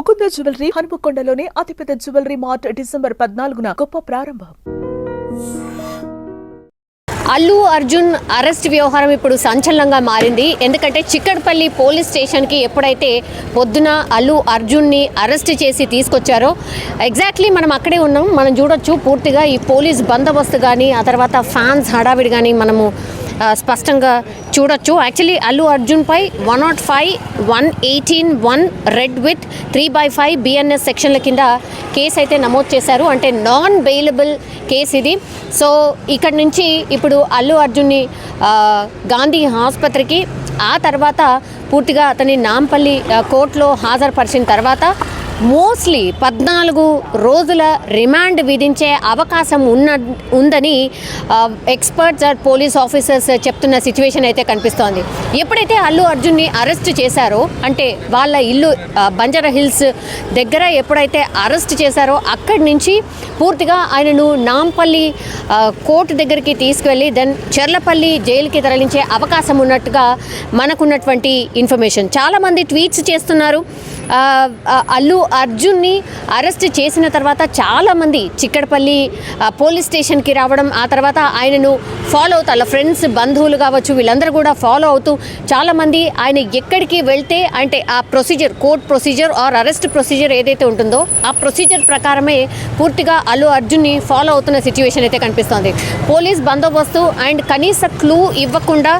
Mukunda jewellery హనుమకొండలోని అతిపెద్ద jewellery mart December పద్నాలుగున గొప్ప ప్రారంభం. అల్లు అర్జున్ అరెస్ట్ వ్యవహారం ఇప్పుడు సంచలనంగా మారింది. ఎందుకంటే చిక్కడపల్లి పోలీస్ స్టేషన్కి ఎప్పుడైతే పొద్దున అల్లు అర్జున్ని అరెస్ట్ చేసి తీసుకొచ్చారో ఎగ్జాక్ట్లీ మనం అక్కడే ఉన్నాం. మనం చూడొచ్చు పూర్తిగా ఈ పోలీస్ బందోబస్తు కానీ ఆ తర్వాత ఫ్యాన్స్ హడావిడి కానీ మనము స్పష్టంగా చూడొచ్చు. Actually Allu అర్జున్పై one not five one eighteen one read with three by five BNS సెక్షన్ల కింద కేసు అయితే నమోదు చేశారు. అంటే నాన్ బెయిలబుల్ కేసు ఇది. సో ఇక్కడ నుంచి ఇప్పుడు అల్లు అర్జున్ని గాంధీ ఆసుపత్రికి ఆ తర్వాత పూర్తిగా అతని నాంపల్లి కోర్టులో హాజరుపరిచిన తర్వాత మోస్ట్లీ పద్నాలుగు రోజుల రిమాండ్ విధించే అవకాశం ఉన్న ఉందని ఎక్స్పర్ట్స్ ఆర్ పోలీస్ ఆఫీసర్స్ చెప్తున్న సిచ్యువేషన్ అయితే కనిపిస్తోంది. ఎప్పుడైతే అల్లు అర్జున్ని అరెస్ట్ చేశారో అంటే వాళ్ళ ఇల్లు బంజారా హిల్స్ దగ్గర ఎప్పుడైతే అరెస్ట్ చేశారో అక్కడి నుంచి పూర్తిగా ఆయనను నాంపల్లి కోర్టు దగ్గరికి తీసుకువెళ్ళి దెన్ చెర్లపల్లి జైలుకి తరలించే అవకాశం ఉన్నట్టుగా మనకున్నటువంటి ఇన్ఫర్మేషన్. చాలామంది ట్వీట్స్ చేస్తున్నారు. అల్లు అర్జున్ని అరెస్ట్ చేసిన తర్వాత చాలామంది చిక్కడపల్లి పోలీస్ స్టేషన్కి రావడం ఆ తర్వాత ఆయనను ఫాలో అవుతూ వాళ్ళ ఫ్రెండ్స్ బంధువులు కావచ్చు వీళ్ళందరూ కూడా ఫాలో అవుతూ చాలామంది ఆయన ఎక్కడికి వెళ్తే అంటే ఆ procedure court procedure or arrest procedure ఏదైతే ఉంటుందో ఆ ప్రొసీజర్ ప్రకారమే పూర్తిగా అల్లు అర్జున్ని ఫాలో అవుతున్న సిచ్యువేషన్ అయితే కనిపిస్తోంది. పోలీస్ బందోబస్తు అండ్ కనీస క్లూ ఇవ్వకుండా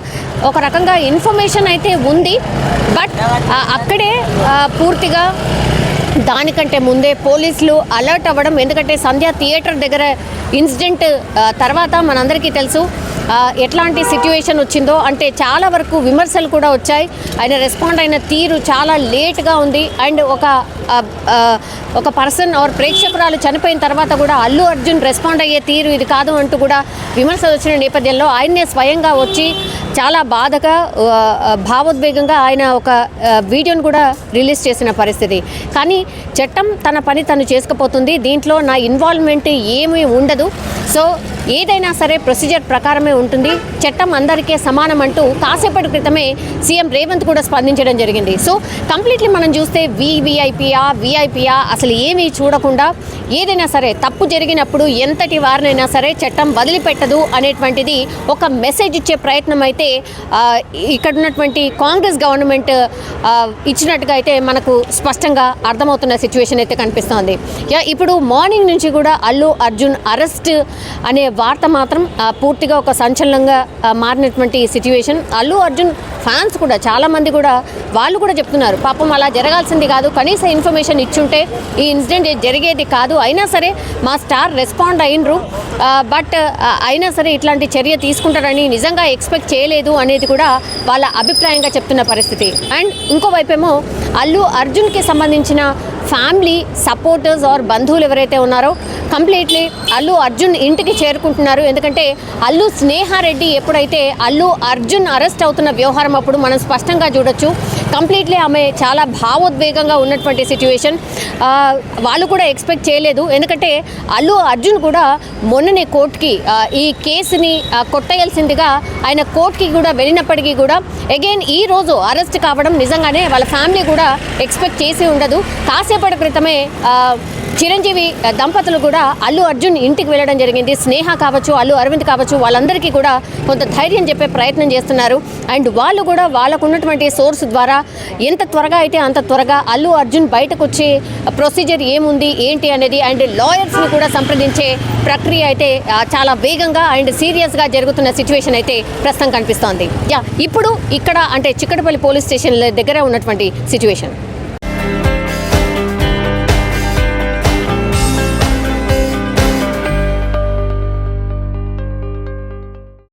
ఒక రకంగా ఇన్ఫర్మేషన్ అయితే ఉంది బట్ అక్కడే పూర్తి పూర్తిగా దానికంటే ముందే పోలీసులు అలర్ట్ అవ్వడం ఎందుకంటే సంధ్య థియేటర్ దగ్గర ఇన్సిడెంట్ తర్వాత మనందరికీ తెలుసు. ఎట్లాంటి సిచ్యువేషన్ వచ్చిందో అంటే చాలా వరకు విమర్శలు కూడా వచ్చాయి. ఆయన రెస్పాండ్ అయిన తీరు చాలా లేట్గా ఉంది. అండ్ ఒక ఒక పర్సన్ ఆర్ ప్రేక్షకురాలు చనిపోయిన తర్వాత కూడా అల్లు అర్జున్ రెస్పాండ్ అయ్యే తీరు ఇది కాదు అంటూ కూడా విమర్శలు వచ్చిన నేపథ్యంలో ఆయన్నే స్వయంగా వచ్చి చాలా బాధగా భావోద్వేగంగా ఆయన ఒక వీడియోను కూడా రిలీజ్ చేసిన పరిస్థితి. కానీ చట్టం తన పని తను చేసుకుపోతుంది. దీంట్లో నా ఇన్వాల్వ్మెంట్ ఏమీ ఉండదు. సో ఏదైనా సరే ప్రొసీజర్ ప్రకారమే ఉంటుంది. చట్టం అందరికీ సమానం అంటూ కాసేపటి క్రితమే సీఎం రేవంత్ కూడా స్పందించడం జరిగింది. సో కంప్లీట్లీ మనం చూస్తే వివిఐపియా విఐపియా అసలు ఏమీ చూడకుండా ఏదైనా సరే తప్పు జరిగినప్పుడు ఎంతటి వారినైనా సరే చట్టం వదిలిపెట్టదు అనేటువంటిది ఒక మెసేజ్ ఇచ్చే ప్రయత్నం అయితే ఇక్కడ ఉన్నటువంటి కాంగ్రెస్ గవర్నమెంట్ ఇచ్చినట్టుగా అయితే మనకు స్పష్టంగా అర్థమవుతున్న సిచ్యువేషన్ అయితే కనిపిస్తోంది. యా, ఇప్పుడు మార్నింగ్ నుంచి కూడా అల్లు అర్జున్ అరెస్ట్ అనే వార్త మాత్రం పూర్తిగా ఒక సంచలనంగా మారినటువంటి సిచ్యువేషన్ అల్లు అర్జున్ ఫ్యాన్స్ కూడా చాలామంది కూడా వాళ్ళు కూడా చెప్తున్నారు పాపం అలా జరగాల్సింది కాదు. కనీస ఇన్ఫర్మేషన్ ఇచ్చుంటే ఈ ఇన్సిడెంట్ జరిగేది కాదు. అయినా సరే మా స్టార్ రెస్పాండ్ అయినరు. బట్ అయినా సరే ఇట్లాంటి చర్య తీసుకుంటారని నిజంగా ఎక్స్పెక్ట్ చేయలేదు అనేది కూడా వాళ్ళ అభిప్రాయంగా చెప్తున్న పరిస్థితి. అండ్ ఇంకోవైపేమో అల్లు అర్జున్కి సంబంధించిన ఫ్యామిలీ సపోర్టర్స్ ఆర్ బంధువులు ఎవరైతే ఉన్నారో కంప్లీట్లీ అల్లు అర్జున్ ఇంటికి చేరుకుంటున్నారు. ఎందుకంటే అల్లు స్నేహారెడ్డి ఎప్పుడైతే అల్లు అర్జున్ అరెస్ట్ అవుతున్న వ్యవహారం అప్పుడు మనం స్పష్టంగా చూడొచ్చు. కంప్లీట్లీ ఆమె చాలా భావోద్వేగంగా ఉన్నటువంటి సిచ్యువేషన్ వాళ్ళు కూడా ఎక్స్పెక్ట్ చేయలేదు. ఎందుకంటే అల్లు అర్జున్ కూడా మొన్ననే కోర్టుకి ఈ కేసుని కొట్టేయాల్సిందిగా ఆయన కోర్టుకి కూడా వెళ్ళినప్పటికీ కూడా అగైన్ ఈ రోజు అరెస్ట్ కావడం నిజంగానే వాళ్ళ ఫ్యామిలీ కూడా ఎక్స్పెక్ట్ చేసి ఉండదు. కాసేపటి క్రితమే చిరంజీవి దంపతులు కూడా అల్లు అర్జున్ ఇంటికి వెళ్ళడం జరిగింది. స్నేహ కావచ్చు అల్లు అరవింద్ కావచ్చు వాళ్ళందరికీ కూడా కొంత ధైర్యం చెప్పే ప్రయత్నం చేస్తున్నారు. అండ్ వాళ్ళు కూడా వాళ్ళకు ఉన్నటువంటి సోర్స్ ద్వారా ఎంత త్వరగా అయితే అంత త్వరగా అల్లు అర్జున్ బయటకు వచ్చి ప్రొసీజర్ ఏముంది ఏంటి అనేది అండ్ లాయర్స్ని కూడా సంప్రదించే ప్రక్రియ అయితే చాలా వేగంగా అండ్ సీరియస్గా జరుగుతున్న సిచ్యువేషన్ అయితే ప్రస్తుతం కనిపిస్తోంది. యా ఇప్పుడు ఇక్కడ అంటే చిక్కడపల్లి పోలీస్ స్టేషన్ దగ్గర ఉన్నటువంటి సిచ్యువేషన్.